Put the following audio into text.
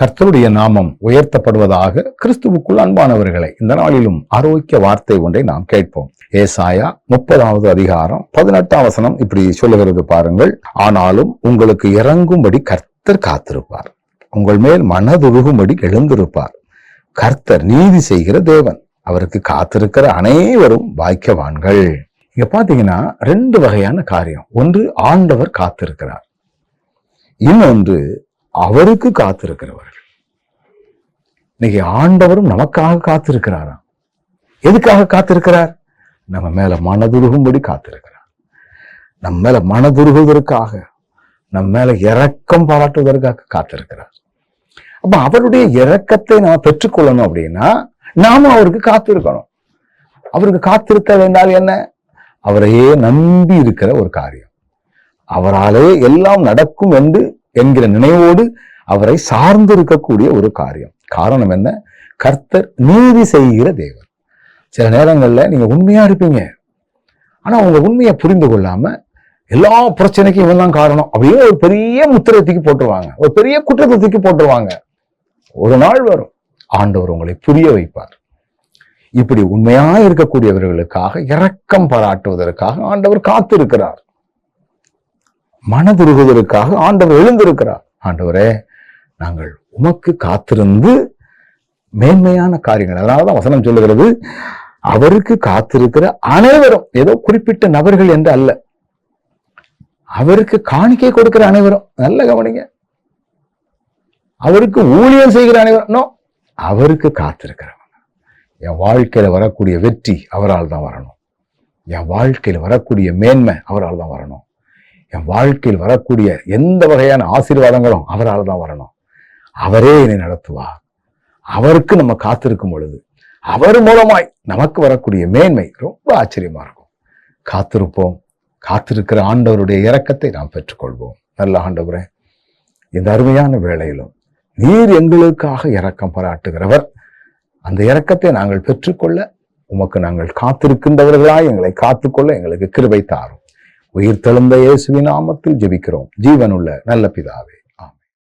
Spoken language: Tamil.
கர்த்தருடைய நாமம் உயர்த்தப்படுவதாக கிறிஸ்துவுக்குள் அன்பானவர்களை இந்த நாளிலும் ஆரோக்கிய வார்த்தை ஒன்றை நாம் கேட்போம். ஏசாயா முப்பதாவது அதிகாரம் பதினெட்டாம் வசனம் இப்படி சொல்லுகிறது பாருங்கள். ஆனாலும் உங்களுக்கு இறங்கும்படி கர்த்தர் காத்திருப்பார். உங்கள் மேல் மனதுருகும்படி எழுந்திருப்பார். கர்த்தர் நீதி செய்கிற தேவன். அவருக்கு காத்திருக்கிற அனைவரும் பாக்கியவான்கள். இங்க பாத்தீங்கன்னா ரெண்டு வகையான காரியம். ஒன்று ஆண்டவர் காத்திருக்கிறார். இன்னொன்று அவருக்கு காத்திருக்கிறவர்கள். இன்னைக்கு ஆண்டவரும் நமக்காக காத்திருக்கிறாராம். எதுக்காக காத்திருக்கிறார்? நம்ம மேல மனதுருகும்படி காத்திருக்கிறார். நம்ம மேல மனதுருகுவதற்காக நம்ம மேல இறக்கம் பாராட்டுவதற்காக காத்திருக்கிறார். அப்ப அவருடைய இறக்கத்தை நாம பெற்றுக்கொள்ளணும் அப்படின்னா நாம அவருக்கு காத்திருக்கணும். அவருக்கு காத்திருக்க என்றால் என்ன? அவரையே நம்பி இருக்கிற ஒரு காரியம். அவராலே எல்லாம் நடக்கும் என்று என்கிற நினைவோடு அவரை சார்ந்து இருக்கக்கூடிய ஒரு காரியம். காரணம் என்ன? கர்த்தர் நீதி செய்கிற தேவர் சில நேரங்கள்ல நீங்க உண்மையா இருப்பீங்க. ஆனா உங்க உண்மையை புரிந்து கொள்ளாம எல்லா பிரச்சனைக்கும் இவன் தான் காரணம் அப்படியே ஒரு பெரிய முத்திரை தூக்கி போட்டுருவாங்க. ஒரு பெரிய குற்றத்தை தூக்கி போட்டுருவாங்க. ஒரு நாள் வரும். ஆண்டவர் உங்களை புரிய வைப்பார். இப்படி உண்மையா இருக்கக்கூடியவர்களுக்காக இரக்கம் பாராட்டுவதற்காக ஆண்டவர் காத்திருக்கிறார். மனதுருகுவதற்காக ஆண்டவர் எழுந்திருக்கிறார். ஆண்டவரே நாங்கள் உமக்கு காத்திருந்து மேன்மையான காரியங்கள் அதனாலதான் வசனம் சொல்லுகிறது அவருக்கு காத்திருக்கிற அனைவரும் ஏதோ குறிப்பிட்ட நபர்கள் என்று அல்ல அவருக்கு காணிக்கை கொடுக்கிற அனைவரும் நல்ல கவனிங்க. அவருக்கு ஊழியர் செய்கிற அனைவரும் அவருக்கு காத்திருக்கிறவங்க. என் வாழ்க்கையில வரக்கூடிய வெற்றி அவரால் தான் வரணும். என் வாழ்க்கையில் வரக்கூடிய மேன்மை அவரால் தான் வரணும். என் வாழ்க்கையில் வரக்கூடிய எந்த வகையான ஆசீர்வாதங்களும் அவரால் தான் வரணும். அவரே என்னை நடத்துவார். அவருக்கு நம்ம காத்திருக்கும் பொழுது அவர் மூலமாய் நமக்கு வரக்கூடிய மேன்மை ரொம்ப ஆச்சரியமா இருக்கும். காத்திருப்போம். காத்திருக்கிற ஆண்டவருடைய இறக்கத்தை நாம் பெற்றுக்கொள்வோம். நல்ல ஆண்டவரே இந்த அருமையான வேளையிலும் நீர் எங்களுக்காக இறக்கம் பாராட்டுகிறவர் அந்த இறக்கத்தை நாங்கள் பெற்றுக்கொள்ள உமக்கு நாங்கள் காத்திருக்கின்றவர்களாய் எங்களை காத்துக்கொள்ள எங்களுக்கு கிருபை தாரும். உயிர் தெழுந்த இயேசுவின் நாமத்தில் ஜெபிக்கிறோம். ஜீவனுள்ள நல்ல பிதாவே.